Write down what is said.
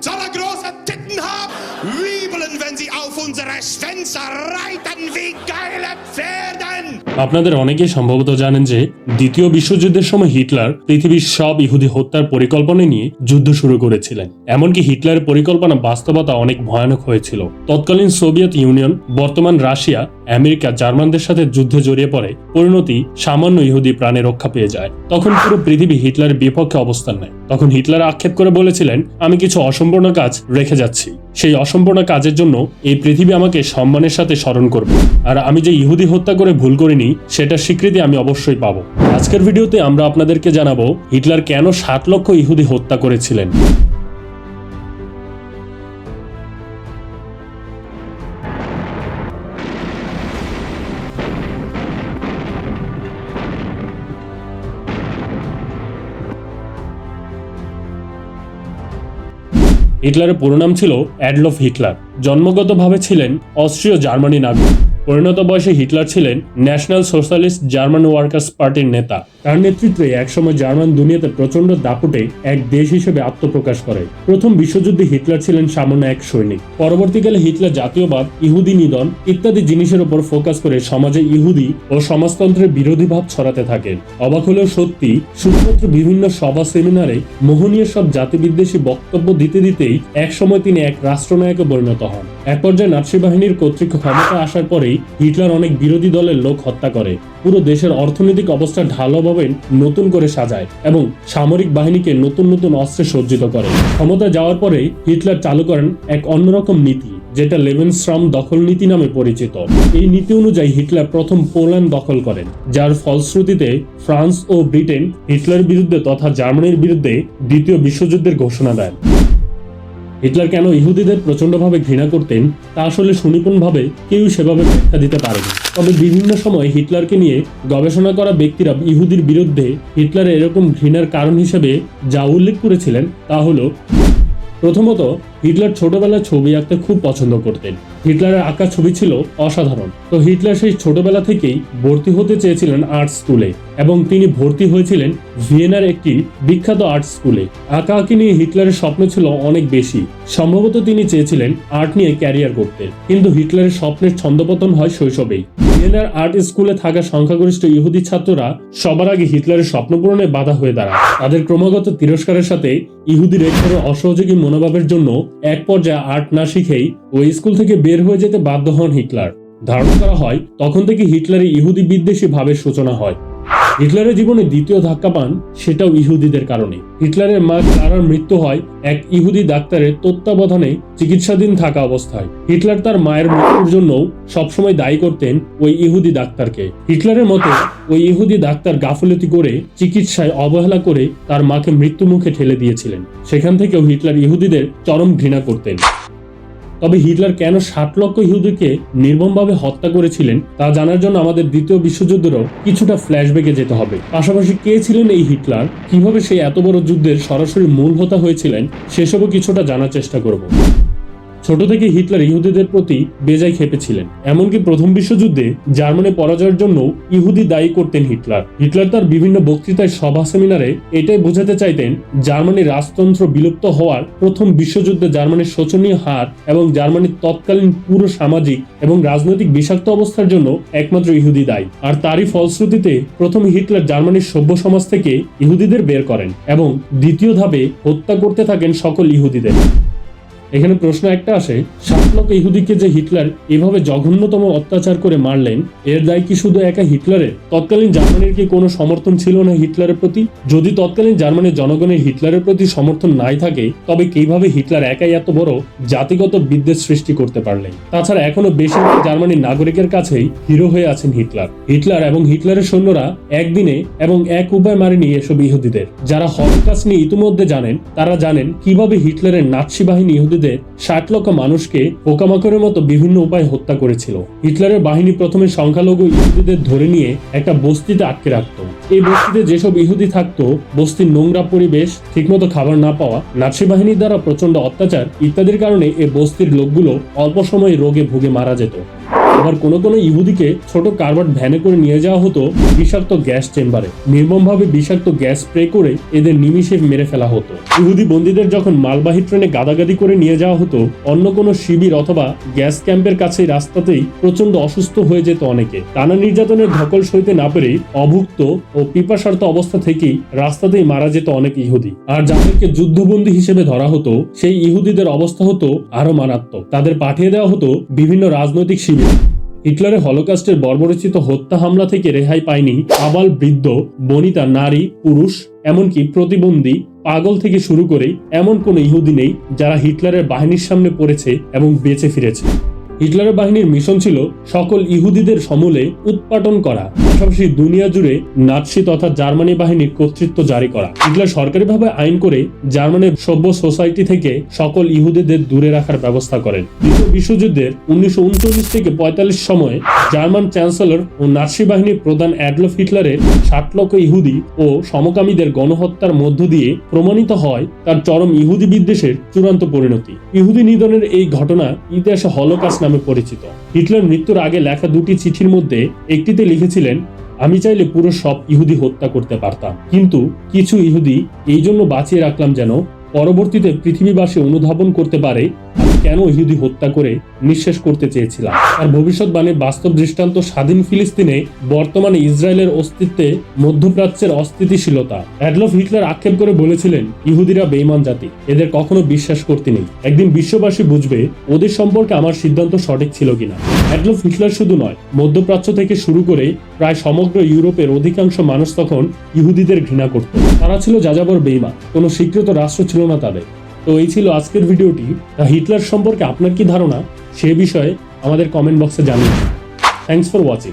soll er große Titten haben, wiebeln, wenn sie auf unsere Schwänze reiten wie geile Pferden. আপনাদের অনেকেই সম্ভবত জানেন যে দ্বিতীয় বিশ্বযুদ্ধের সময় হিটলার পৃথিবীর সব ইহুদি হত্যার পরিকল্পনা নিয়ে যুদ্ধ শুরু করেছিলেন। এমনকি হিটলারের পরিকল্পনা বাস্তবতা অনেক ভয়ানক হয়েছিল। তৎকালীন সোভিয়েত ইউনিয়ন, বর্তমান রাশিয়া, আমেরিকা, জার্মানদের সাথে যুদ্ধে জড়িয়ে পড়ে পরিণতি সামান্য ইহুদি প্রাণে রক্ষা পেয়ে যায়। তখন পুরো পৃথিবী হিটলারের বিপক্ষে অবস্থান নেয়। তখন হিটলার আক্ষেপ করে বলেছিলেন, আমি কিছু অসম্পূর্ণ কাজ রেখে যাচ্ছি। সেই অসম্পূর্ণ কাজের জন্য এই পৃথিবী আমাকে সম্মানের সাথে স্মরণ করবে। আর আমি যে ইহুদি হত্যা করে ভুল করিনি, সেটা স্বীকৃতি আমি অবশ্যই পাব। আজকের ভিডিওতে আমরা আপনাদেরকে জানাব, হিটলার কেন সাত লক্ষ ইহুদি হত্যা করেছিলেন? হিটলারের পুরো নাম ছিল অ্যাডলফ হিটলার। জন্মগতভাবে ছিলেন অস্ট্রীয় জার্মানি নাগরিক। পরিণত বয়সে হিটলার ছিলেন ন্যাশনাল সোশ্যালিস্ট জার্মান ওয়ার্কার্স পার্টির নেতা। তার নেতৃত্বে একসময় জার্মান দুনিয়াতে প্রচণ্ড দাপুটে এক দেশ হিসেবে আত্মপ্রকাশ করে। প্রথম বিশ্বযুদ্ধে হিটলার ছিলেন সামান্য এক সৈনিক। পরবর্তীকালে হিটলার জাতীয়বাদ, ইহুদি নিধন ইত্যাদি জিনিসের উপর ফোকাস করে সমাজে ইহুদি ও সমাজতন্ত্রের বিরোধী ভাব ছড়াতে থাকেন অবাক হলেও সত্যি, শুধুমাত্র বিভিন্ন সভা, সেমিনারে মোহনীয় সব জাতিবিদ্বেষী বক্তব্য দিতে দিতেই একসময় তিনি এক রাষ্ট্রনায়কে পরিণত হন। এক পর্যায়ে নাৎসি বাহিনীর কর্তৃক ক্ষমতা আসার পরেই হিটলার অনেক বিরোধী দলের লোক হত্যা করে। পুরো দেশের অর্থনৈতিক অবস্থা ঢালাভাবে নতুন করে সাজায় এবং সামরিক বাহিনীকে নতুন নতুন অস্ত্রে সজ্জিত করে। ক্ষমতা যাওয়ার পরে হিটলার চালু করেন এক অন্যরকম নীতি, যেটা লেভেনস্ট্রাম দখল নীতি নামে পরিচিত। এই নীতি অনুযায়ী হিটলার প্রথম পোল্যান্ড দখল করেন, যার ফলশ্রুতিতে ফ্রান্স ও ব্রিটেন হিটলারের বিরুদ্ধে তথা জার্মানির বিরুদ্ধে দ্বিতীয় বিশ্বযুদ্ধের ঘোষণা দেন। হিটলার কেন ইহুদিদের প্রচণ্ডভাবে ঘৃণা করতেন, তা আসলে সুনিপুণভাবে কেউ সেভাবে ব্যাখ্যা দিতে পারেনি। তবে বিভিন্ন সময় হিটলারকে নিয়ে গবেষণা করা ব্যক্তিরা ইহুদির বিরুদ্ধে হিটলারের এরকম ঘৃণার কারণ হিসেবে যা উল্লেখ করেছিলেন তা হল, প্রথমত হিটলার ছোটবেলায় ছবি আঁকতে খুব পছন্দ করতেন। হিটলারের আঁকা ছবি ছিল অসাধারণ। তো হিটলার সেই ছোটবেলা থেকেই ভর্তি হতে চেয়েছিলেন আর্ট স্কুলে এবং তিনি ভর্তি হয়েছিলেন ভিয়েনার একটি বিখ্যাত আর্ট স্কুলে। আঁকা আঁকি নিয়ে হিটলারের স্বপ্ন ছিল অনেক বেশি। সম্ভবত তিনি চেয়েছিলেন আর্ট নিয়ে ক্যারিয়ার করতে। কিন্তু হিটলারের স্বপ্নের ছন্দপতন হয় শৈশবেই। ভিয়েনার আর্ট স্কুলে থাকা সংখ্যাগরিষ্ঠ ইহুদি ছাত্ররা সবার আগে হিটলারের স্বপ্ন পূরণে বাধা হয়ে দাঁড়ায়। তাদের ক্রমাগত তিরস্কারের সাথে ইহুদি ধরনের অসহযোগী মনোভাবের জন্য এক পর্যায়ে আর্ট না শিখেই ওই স্কুল থেকে বের হয়ে যেতে বাধ্য হন হিটলার। ধারণা করা হয়, তখন থেকে হিটলারের ইহুদি বিদ্বেষী ভাবের সূচনা হয়। হিটলারের জীবনে দ্বিতীয় ধাক্কা পান সেটাও ইহুদিদের কারণে। হিটলারের মা ক্লারার মৃত্যু হয় এক ইহুদি ডাক্তারের তত্ত্বাবধানে চিকিৎসাধীন থাকা অবস্থায়। হিটলার তার মায়ের মৃত্যুর জন্য সবসময় দায়ী করতেন ওই ইহুদি ডাক্তারকে। হিটলারের মতে, ওই ইহুদি ডাক্তার গাফলতি করে চিকিৎসায় অবহেলা করে তার মাকে মৃত্যু মুখে ঠেলে দিয়েছিলেন। সেখান থেকেও হিটলার ইহুদিদের চরম ঘৃণা করতেন। তবে হিটলার কেন ষাট লক্ষ ইহুদিকে নির্মমভাবে হত্যা করেছিলেন, তা জানার জন্য আমাদের দ্বিতীয় বিশ্বযুদ্ধেরও কিছুটা ফ্ল্যাশব্যাকে যেতে হবে। পাশাপাশি কে ছিলেন এই হিটলার? কীভাবে সেই এত বড় যুদ্ধের সরাসরি মূল হোতা হয়েছিলেন? সেসবও কিছুটা জানার চেষ্টা করব। ছোট থেকে হিটলার ইহুদিদের প্রতি বেজায় খেপেছিলেন। এমনকি প্রথম বিশ্বযুদ্ধে জার্মানি পরাজয়ের জন্য ইহুদি দায়ী করতেন হিটলার। হিটলার তার বিভিন্ন বক্তৃতায় সভা সেমিনারে এটাই বোঝাতে চাইতেন, জার্মানির রাজতন্ত্র বিলুপ্ত হওয়ার প্রথম বিশ্বযুদ্ধে জার্মানির শোচনীয় হার এবং জার্মানির তৎকালীন পুরো সামাজিক এবং রাজনৈতিক বিষাক্ত অবস্থার জন্য একমাত্র ইহুদি দায়ী। আর তারই ফলশ্রুতিতে প্রথম হিটলার জার্মানির সভ্য সমাজ থেকে ইহুদিদের বের করেন এবং দ্বিতীয় ধাপে হত্যা করতে থাকেন সকল ইহুদিদের। এখানে প্রশ্ন একটা আসে লক্ষ ইহুদিকে যে হিটলার এভাবে জঘন্যতম অত্যাচার করে মারলেন, এর দায় কি শুধু একা হিটলারের? তৎকালীন জার্মানির কি কোনো সমর্থন ছিল না হিটলারের প্রতি? যদি তৎকালীন জার্মানির জনগণের হিটলারের প্রতি সমর্থন নাই থাকে, তবে কীভাবে হিটলার একাই এত বড় জাতিগত বিদ্বেষ সৃষ্টি করতে পারলেন? তাছাড়া এখনও বেশিরভাগ জার্মানির নাগরিকের কাছেই হিরো হয়ে আছেন হিটলার। হিটলার এবং হিটলারের সৈন্যরা একদিনে এবং এক উপায় মারেনি এসব ইহুদিদের। যারা হলোকাস্ট নিয়ে ইতিমধ্যে জানেন, তারা জানেন কীভাবে হিটলারের নাৎসি বাহিনী ইহুদিদের ষাট লক্ষ মানুষকে পোকামাকড়ের মতো বিভিন্ন উপায়ে হত্যা করেছিল। হিটলারের বাহিনী প্রথমে সংখ্যালঘু ইহুদিদের ধরে নিয়ে একটা বস্তিতে আটকে রাখত। এই বস্তিতে যেসব ইহুদি থাকতো, বস্তির নোংরা পরিবেশ, ঠিকমতো খাবার না পাওয়া, নাৎসি বাহিনীর দ্বারা প্রচণ্ড অত্যাচার ইত্যাদির কারণে এই বস্তির লোকগুলো অল্প সময়ে রোগে ভুগে মারা যেত। আবার কোনো কোনো ইহুদিকে ছোট কার্বাট ভ্যানে করে নিয়ে যাওয়া হতো বিষাক্ত গ্যাস চেম্বারে। নির্মমভাবে বিষাক্ত গ্যাস স্প্রে করে এদের নিমিষে মেরে ফেলা হতো। ইহুদি বন্দীদের যখন মালবাহী ট্রেনে গাদাগাদি করে নিয়ে যাওয়া হতো, অন্য কোনো শিবির অথবা গ্যাস ক্যাম্পের কাছে রাস্তাতেই প্রচণ্ড অসুস্থ হয়ে যেত অনেকে। টানা নির্যাতনের ধকল সইতে না পেরে অভুক্ত ও পিপাসার্থ অবস্থা থেকেই রাস্তাতেই মারা যেত অনেক ইহুদি। আর যাদেরকে যুদ্ধবন্দী হিসেবে ধরা হতো, সেই ইহুদিদের অবস্থা হতো আরও মারাত্মক। তাদের পাঠিয়ে দেওয়া হতো বিভিন্ন রাজনৈতিক শিবির। হিটলারের হলোকাস্টের বর্বরচিত হত্যা হামলা থেকে রেহাই পায়নি আবাল বৃদ্ধ, বনিতা নারী, পুরুষ, এমনকি প্রতিবন্ধী, পাগল থেকে শুরু করে এমন কোনো ইহুদি নেই যারা হিটলারের বাহিনীর সামনে পড়েছে এবং বেঁচে ফিরেছে। হিটলারের বাহিনীর মিশন ছিল সকল ইহুদিদের সমূলে উৎপাটন করা, পাশাপাশি দুনিয়া জুড়ে নাৎসি তথা জার্মানি বাহিনীর কর্তৃত্ব জারি করা। হিটলার সরকারিভাবে আইন করে জার্মানির সভ্য সোসাইটি থেকে সকল ইহুদিদের দূরে রাখার ব্যবস্থা করেন। দ্বিতীয় বিশ্বযুদ্ধের উনিশশো উনচল্লিশ থেকে পঁয়তাল্লিশ সময়ে জার্মান চ্যান্সেলর ও নাৎসি বাহিনীর প্রধান অ্যাডলফ হিটলারের ষাট লক্ষ ইহুদি ও সমকামীদের গণহত্যার মধ্য দিয়ে প্রমাণিত হয় তার চরম ইহুদি বিদ্বেষের চূড়ান্ত পরিণতি। ইহুদি নিধনের এই ঘটনা ইতিহাসে হলোকাস নামে পরিচিত। হিটলার মৃত্যুর আগে লেখা দুটি চিঠির মধ্যে একটিতে লিখেছিলেন, আমি চাইলে পুরো সব ইহুদি হত্যা করতে পারতাম, কিন্তু কিছু ইহুদি এই জন্য বাঁচিয়ে রাখলাম যেন পরবর্তীতে পৃথিবীবাসী অনুধাবন করতে পারে কেন ইহুদি হত্যা করে নিঃশেষ করতে চেয়েছিলাম। আর ভবিষ্যৎবাণী বাস্তব দৃষ্টান্ত স্বাধীন ফিলিস্তিনে বর্তমানে ইসরায়েলের অস্তিত্বে মধ্যপ্রাচ্যের অস্থিতিশীলতা। অ্যাডলফ হিটলার আক্ষেপ করে বলেছিলেন, ইহুদিরা বেইমান জাতি, এদের কখনো বিশ্বাস করতে নেই। একদিন বিশ্ববাসী বুঝবে ওদের সম্পর্কে আমার সিদ্ধান্ত সঠিক ছিল কিনা। অ্যাডলফ হিটলার শুধু নয়, মধ্যপ্রাচ্য থেকে শুরু করে প্রায় সমগ্র ইউরোপের অধিকাংশ মানুষ তখন ইহুদিদের ঘৃণা করত। তারা ছিল যাযাবর বেইমান কোনো স্বীকৃত রাষ্ট্র ছিল না তাদের। তো এই ছিল আজকের ভিডিওটি। হিটলার সম্পর্কে আপনার কি ধারণা? সে বিষয়ে আমাদের কমেন্ট বক্সে জানিয়ে থ্যাংকস ফর ওয়াচিং